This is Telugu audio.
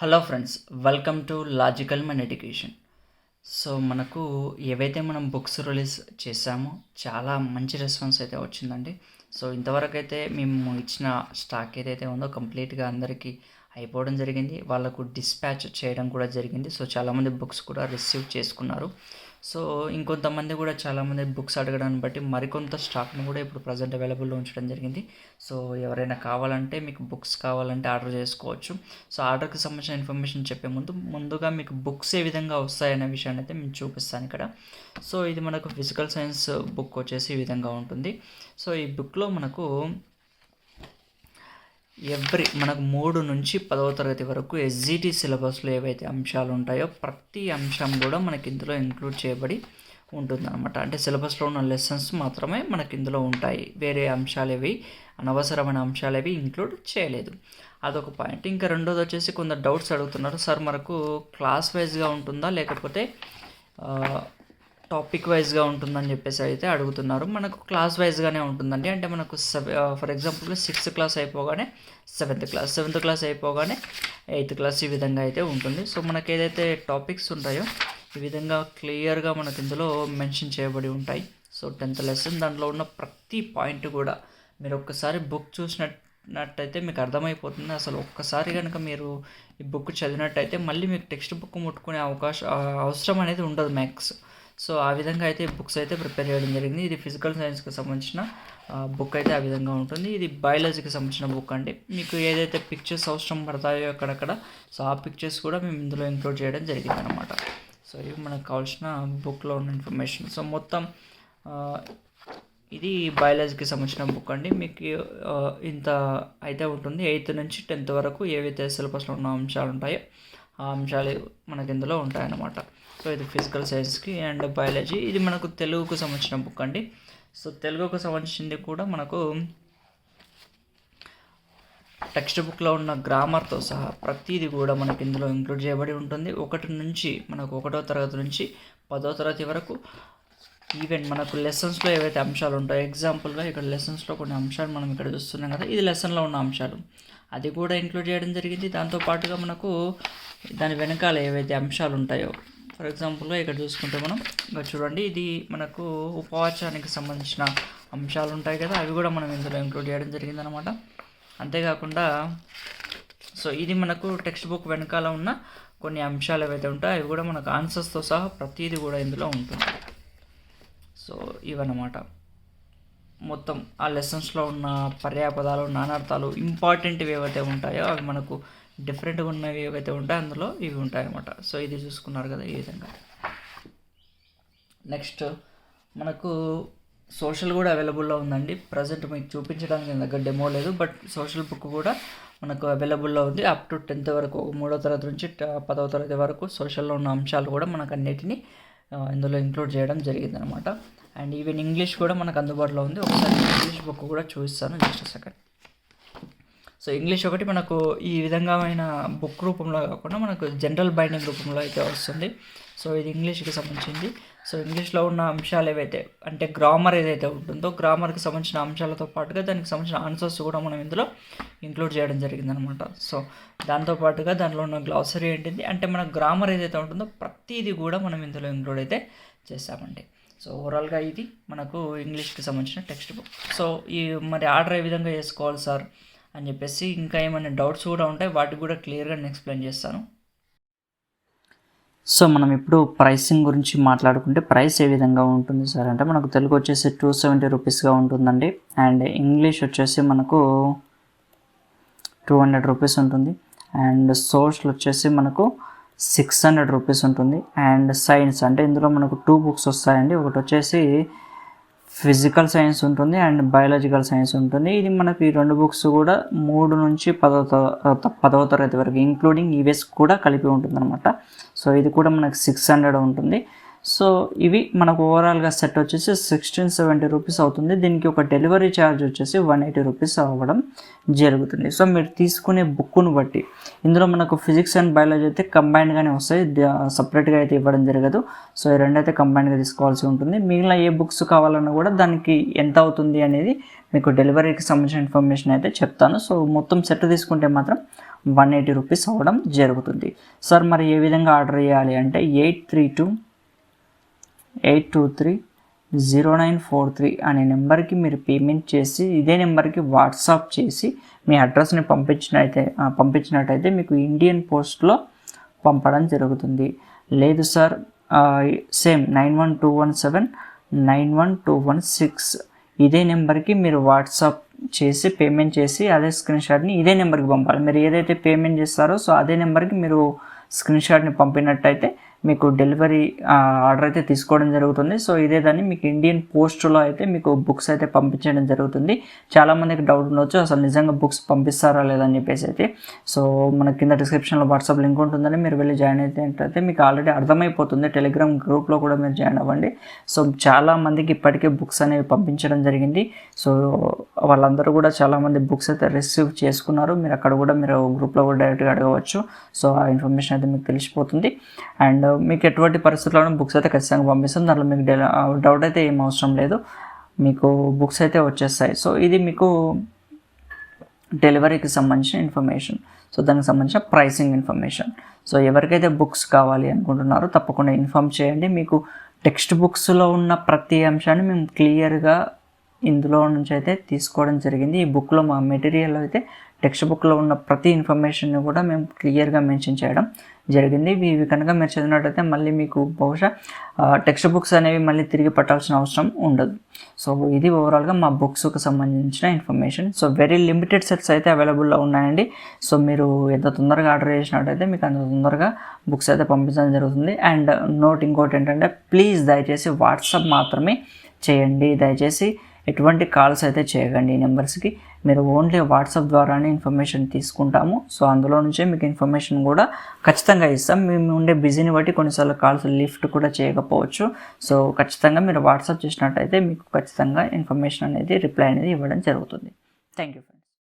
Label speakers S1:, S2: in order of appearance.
S1: Hello friends welcome to logical mind education. So మనకు ఏవైతే మనం బుక్స్ రిలీజ్ చేసామో చాలా మంచి రెస్పాన్స్ అయితే వచ్చిందండి. సో ఇంతవరకు అయితే మేము ఇచ్చిన స్టాక్ ఏదైతే ఉందో కంప్లీట్గా అందరికీ అయిపోవడం జరిగింది. వాళ్ళకు డిస్పాచ్ చేయడం కూడా జరిగింది. సో చాలామంది బుక్స్ కూడా రిసీవ్ చేసుకున్నారు. సో ఇంకొంతమంది కూడా చాలామంది బుక్స్ అడగడాన్ని బట్టి మరికొంత స్టాక్ను కూడా ఇప్పుడు ప్రజెంట్ అవైలబుల్లో ఉంచడం జరిగింది. సో ఎవరైనా కావాలంటే మీకు బుక్స్ కావాలంటే ఆర్డర్ చేసుకోవచ్చు. సో ఆర్డర్కి సంబంధించిన ఇన్ఫర్మేషన్ చెప్పే ముందు ముందుగా మీకు బుక్స్ ఏ విధంగా వస్తాయనే విషయాన్ని అయితే మేము చూపిస్తాను ఇక్కడ. సో ఇది మనకు ఫిజికల్ సైన్స్ బుక్ వచ్చేసి ఈ విధంగా ఉంటుంది. సో ఈ బుక్లో మనకు ఎవ్రీ మనకు మూడు నుంచి పదవ తరగతి వరకు ఎస్జిటి సిలబస్లో ఏవైతే అంశాలు ఉంటాయో ప్రతి అంశం కూడా మనకి ఇందులో ఇంక్లూడ్ చేయబడి ఉంటుందన్నమాట. అంటే సిలబస్లో ఉన్న లెసన్స్ మాత్రమే మనకి ఇందులో ఉంటాయి. వేరే అంశాలు ఏవి అనవసరమైన అంశాలు ఏవి ఇంక్లూడ్ చేయలేదు. అదొక పాయింట్ ఇంకా రెండోది వచ్చేసి కొందరు డౌట్స్ అడుగుతున్నారు. సార్ మనకు క్లాస్ వైజ్గా ఉంటుందా? లేకపోతే టాపిక్ వైజ్గా ఉంటుందని చెప్పేసి అయితే అడుగుతున్నారు. మనకు క్లాస్ వైజ్గానే ఉంటుందండి. అంటే మనకు ఫర్ ఎగ్జాంపుల్ సిక్స్త్ క్లాస్ అయిపోగానే సెవెంత్ క్లాస్ సెవెంత్ క్లాస్ అయిపోగానే ఎయిత్ క్లాస్ ఈ విధంగా అయితే ఉంటుంది. సో మనకి ఏదైతే టాపిక్స్ ఉంటాయో ఈ విధంగా క్లియర్గా మనకు ఇందులో మెన్షన్ చేయబడి ఉంటాయి. సో టెన్త్ లెసన్ దాంట్లో ఉన్న ప్రతి పాయింట్ కూడా మీరు ఒక్కసారి బుక్ చూసినట్టయితే మీకు అర్థమైపోతుంది. అసలు ఒక్కసారి కనుక మీరు ఈ బుక్ చదివినట్టయితే మళ్ళీ మీకు టెక్స్ట్ బుక్ ముట్టుకునే అవకాశం అవసరం అనేది ఉండదు మ్యాథ్స్ సో ఆ విధంగా అయితే బుక్స్ అయితే ప్రిపేర్ చేయడం జరిగింది. ఇది ఫిజికల్ సైన్స్కి సంబంధించిన బుక్ అయితే ఆ విధంగా ఉంటుంది. ఇది బయాలజీకి సంబంధించిన బుక్ అండి. మీకు ఏదైతే పిక్చర్స్ అవసరం పడతాయో అక్కడక్కడ సో ఆ పిక్చర్స్ కూడా మేము ఇందులో ఇంక్లూడ్ చేయడం జరిగింది అనమాట సో ఇవి మనకు కావాల్సిన బుక్లో ఉన్న ఇన్ఫర్మేషన్ సో మొత్తం ఇది బయాలజీకి సంబంధించిన బుక్ అండి. మీకు ఇంత అయితే ఉంటుంది. ఎయిత్ నుంచి టెన్త్ వరకు ఏవైతే సిలబస్లో ఉన్న అంశాలు ఉంటాయో అంశాలు మనకి ఇందులో ఉంటాయన్నమాట. సో ఇది ఫిజికల్ సైన్స్కి అండ్ బయాలజీ. ఇది మనకు తెలుగుకు సంబంధించిన బుక్ అండి. సో తెలుగుకు సంబంధించింది కూడా మనకు టెక్స్ట్ బుక్లో ఉన్న గ్రామర్తో సహా ప్రతిదీ కూడా మనకి ఇందులో ఇంక్లూడ్ చేయబడి ఉంటుంది. ఒకటి నుంచి మనకు ఒకటో తరగతి నుంచి పదో తరగతి వరకు ఈవెన్ మనకు లెసన్స్లో ఏవైతే అంశాలు ఉంటాయో ఎగ్జాంపుల్గా ఇక్కడ లెసన్స్లో కొన్ని అంశాలు మనం ఇక్కడ చూస్తున్నాం కదా ఇది లెసన్లో ఉన్న అంశాలు. అది కూడా ఇంక్లూడ్ చేయడం జరిగింది. దాంతోపాటుగా మనకు దాని వెనకాల ఏవైతే అంశాలు ఉంటాయో ఫర్ ఎగ్జాంపుల్గా ఇక్కడ చూసుకుంటే మనం ఇక్కడ చూడండి ఇది మనకు ఉపవాచానికి సంబంధించిన అంశాలు ఉంటాయి కదా అవి కూడా మనం ఇందులో ఇంక్లూడ్ చేయడం జరిగిందనమాట అంతేకాకుండా సో ఇది మనకు టెక్స్ట్ బుక్ వెనకాల ఉన్న కొన్ని అంశాలు ఏవైతే ఉంటాయో అవి కూడా మనకు ఆన్సర్స్తో సహా ప్రతిదీ కూడా ఇందులో ఉంటుంది. సో ఇవన్నమాట. మొత్తం ఆ లెసన్స్లో ఉన్న పర్యాపదాలు నానార్థాలు ఇంపార్టెంట్వి ఏవైతే ఉంటాయో అవి మనకు డిఫరెంట్గా ఉన్నవి ఏవైతే ఉంటాయో అందులో ఇవి ఉంటాయన్నమాట. సో ఇది చూసుకున్నారు కదా ఈ విధంగా. నెక్స్ట్ మనకు సోషల్ కూడా అవైలబుల్లో ఉందండి. ప్రజెంట్ మీకు చూపించడానికి నా దగ్గర డెమో లేదు బట్ సోషల్ బుక్ కూడా మనకు అవైలబుల్లో ఉంది. అప్ టు టెన్త్ వరకు మూడో తరగతి నుంచి పదవ తరగతి వరకు సోషల్లో ఉన్న అంశాలు కూడా మనకు అన్నిటినీ ఇందులో ఇంక్లూడ్ చేయడం జరిగిందనమాట అండ్ ఈవెన్ ఇంగ్లీష్ కూడా మనకు అందుబాటులో ఉంది. ఒకసారి ఇంగ్లీష్ బుక్ కూడా చూపిస్తాను జస్ట్ సెకండ్ సో ఇంగ్లీష్ ఒకటి మనకు ఈ విధంగామైన బుక్ రూపంలో కాకుండా మనకు జనరల్ బైండింగ్ రూపంలో అయితే వస్తుంది. సో ఇది ఇంగ్లీష్కి సంబంధించింది. సో ఇంగ్లీష్లో ఉన్న అంశాలు ఏవైతే అంటే గ్రామర్ ఏదైతే ఉంటుందో గ్రామర్కి సంబంధించిన అంశాలతో పాటుగా దానికి సంబంధించిన ఆన్సర్స్ కూడా మనం ఇందులో ఇంక్లూడ్ చేయడం జరిగిందనమాట. సో దాంతోపాటుగా దాంట్లో ఉన్న గ్లాసరీ ఏంటిది? అంటే మన గ్రామర్ ఏదైతే ఉంటుందో ప్రతిదీ కూడా మనం ఇందులో ఇంక్లూడ్ అయితే చేస్తామండి. సో ఓవరాల్గా ఇది మనకు ఇంగ్లీష్కి సంబంధించిన టెక్స్ట్ బుక్ సో ఈ మరి ఆర్డర్ ఏ విధంగా చేసుకోవాలి సార్ అని చెప్పేసి ఇంకా ఏమైనా డౌట్స్ కూడా ఉంటాయి వాటికి కూడా క్లియర్గా నేను ఎక్స్ప్లెయిన్ చేస్తాను. సో మనం ఇప్పుడు ప్రైసింగ్ గురించి మాట్లాడుకుంటే ప్రైస్ ఏ విధంగా ఉంటుంది సార్ అంటే మనకు తెలుగు వచ్చేసి టూ సెవెంటీ రూపీస్గా ఉంటుందండి. అండ్ ఇంగ్లీష్ వచ్చేసి మనకు టూ హండ్రెడ్ రూపీస్ ఉంటుంది. అండ్ సోషల్ వచ్చేసి మనకు సిక్స్ హండ్రెడ్ రూపీస్ ఉంటుంది. అండ్ సైన్స్ అంటే ఇందులో మనకు టూ బుక్స్ వస్తాయండి. ఒకటి వచ్చేసి ఫిజికల్ సైన్స్ ఉంటుంది అండ్ బయాలజికల్ సైన్స్ ఉంటుంది. ఇది మనకు ఈ రెండు బుక్స్ కూడా మూడు నుంచి పదవ పదవ తరగతి వరకు ఇంక్లూడింగ్ ఈవెస్ కూడా కలిపి ఉంటుంది అనమాట సో ఇది కూడా మనకు సిక్స్ హండ్రెడ్ ఉంటుంది. సో ఇవి మనకు ఓవరాల్గా సెట్ వచ్చేసి సిక్స్టీన్ సెవెంటీ రూపీస్ అవుతుంది. దీనికి ఒక డెలివరీ ఛార్జ్ వచ్చేసి వన్ ఎయిటీ రూపీస్ అవ్వడం జరుగుతుంది. సో మీరు తీసుకునే బుక్ను బట్టి ఇందులో మనకు ఫిజిక్స్ అండ్ బయాలజీ అయితే కంబైన్డ్గానే వస్తాయి. సపరేట్గా అయితే ఇవ్వడం జరగదు. సో ఈ రెండైతే కంబైన్గా కంబైన్డ్గా తీసుకోవాల్సి ఉంటుంది. మిగిలిన ఏ బుక్స్ కావాలన్నా కూడా దానికి ఎంత అవుతుంది అనేది మీకు డెలివరీకి సంబంధించిన ఇన్ఫర్మేషన్ అయితే చెప్తాను. సో మొత్తం సెట్ తీసుకుంటే మాత్రం వన్ ఎయిటీ రూపీస్ అవ్వడం జరుగుతుంది. సార్ మరి ఏ విధంగా ఆర్డర్ చేయాలి అంటే eight three two eight two three zero nine four three అనే నెంబర్కి మీరు పేమెంట్ చేసి ఇదే నెంబర్కి వాట్సాప్ చేసి మీ అడ్రస్ని పంపించినట్టయితే పంపించినట్టయితే మీకు ఇండియన్ పోస్ట్లో పంపడం జరుగుతుంది. లేదు sir same nine one two one seven nine one two one six ఇదే నెంబర్కి మీరు వాట్సాప్ చేసి పేమెంట్ చేసి అదే స్క్రీన్ షాట్ని ఇదే నెంబర్కి పంపాలి. మీరు ఏదైతే పేమెంట్ చేస్తారో సో అదే నెంబర్కి మీరు స్క్రీన్ షాట్ని పంపినట్టయితే మీకు డెలివరీ ఆర్డర్ అయితే తీసుకోవడం జరుగుతుంది. సో ఇదే దాన్ని మీకు ఇండియన్ పోస్ట్లో అయితే మీకు బుక్స్ అయితే పంపించడం జరుగుతుంది. చాలామందికి డౌట్ ఉండొచ్చు అసలు నిజంగా బుక్స్ పంపిస్తారా లేదని చెప్పేసి అయితే. సో మన కింద డిస్క్రిప్షన్లో వాట్సాప్ లింక్ ఉంటుందని మీరు వెళ్ళి జాయిన్ అయితే మీకు ఆల్రెడీ అర్థమైపోతుంది. టెలిగ్రామ్ గ్రూప్లో కూడా మీరు జాయిన్ అవ్వండి. సో చాలామందికి ఇప్పటికే బుక్స్ అనేవి పంపించడం జరిగింది. సో వాళ్ళందరూ కూడా చాలామంది బుక్స్ అయితే రిసీవ్ చేసుకున్నారు. మీరు అక్కడ కూడా మీరు గ్రూప్లో కూడా డైరెక్ట్గా అడగవచ్చు. సో ఆ ఇన్ఫర్మేషన్ అయితే మీకు తెలిసిపోతుంది. అండ్ మీకు ఎటువంటి పరిస్థితుల్లోనూ బుక్స్ అయితే ఖచ్చితంగా పంపిస్తాం. దాంట్లో మీకు డౌట్ అయితే ఏం అవసరం లేదు. మీకు బుక్స్ అయితే వచ్చేస్తాయి. సో ఇది మీకు డెలివరీకి సంబంధించిన ఇన్ఫర్మేషన్ సో దానికి సంబంధించిన ప్రైసింగ్ ఇన్ఫర్మేషన్ సో ఎవరికైతే బుక్స్ కావాలి అనుకుంటున్నారో తప్పకుండా ఇన్ఫామ్ చేయండి. మీకు టెక్స్ట్ బుక్స్లో ఉన్న ప్రతి అంశాన్ని మేము క్లియర్గా ఇందులో నుంచి అయితే తీసుకోవడం జరిగింది. ఈ బుక్లో మా మెటీరియల్ అయితే టెక్స్ట్ బుక్లో ఉన్న ప్రతి ఇన్ఫర్మేషన్ని కూడా మేము క్లియర్గా మెన్షన్ చేయడం జరిగింది. ఇవి కనుక మీరు చదివినట్టయితే మళ్ళీ మీకు బహుశా టెక్స్ట్ బుక్స్ అనేవి మళ్ళీ తిరిగి పట్టాల్సిన అవసరం ఉండదు. సో ఇది ఓవరాల్గా మా బుక్స్కి సంబంధించిన information. So very limited sets అయితే అవైలబుల్లో ఉన్నాయండి. సో మీరు ఎంత తొందరగా ఆర్డర్ చేసినట్టయితే మీకు అంత తొందరగా బుక్స్ అయితే పంపించడం జరుగుతుంది. అండ్ నోట్ ఇంకోటి ఏంటంటే ప్లీజ్ దయచేసి వాట్సాప్ మాత్రమే చేయండి. దయచేసి ఎటువంటి కాల్స్ అయితే చేయకండి. ఈ నెంబర్స్కి మీరు ఓన్లీ వాట్సాప్ ద్వారానే ఇన్ఫర్మేషన్ తీసుకుంటాము. సో అందులో నుంచే మీకు ఇన్ఫర్మేషన్ కూడా ఖచ్చితంగా ఇస్తాం. మేము ఉండే బిజీని బట్టి కొన్నిసార్లు కాల్స్ లిఫ్ట్ కూడా చేయకపోవచ్చు. సో ఖచ్చితంగా మీరు వాట్సాప్ చేసినట్టయితే మీకు ఖచ్చితంగా ఇన్ఫర్మేషన్ అనేది రిప్లై అనేది ఇవ్వడం జరుగుతుంది. Thank you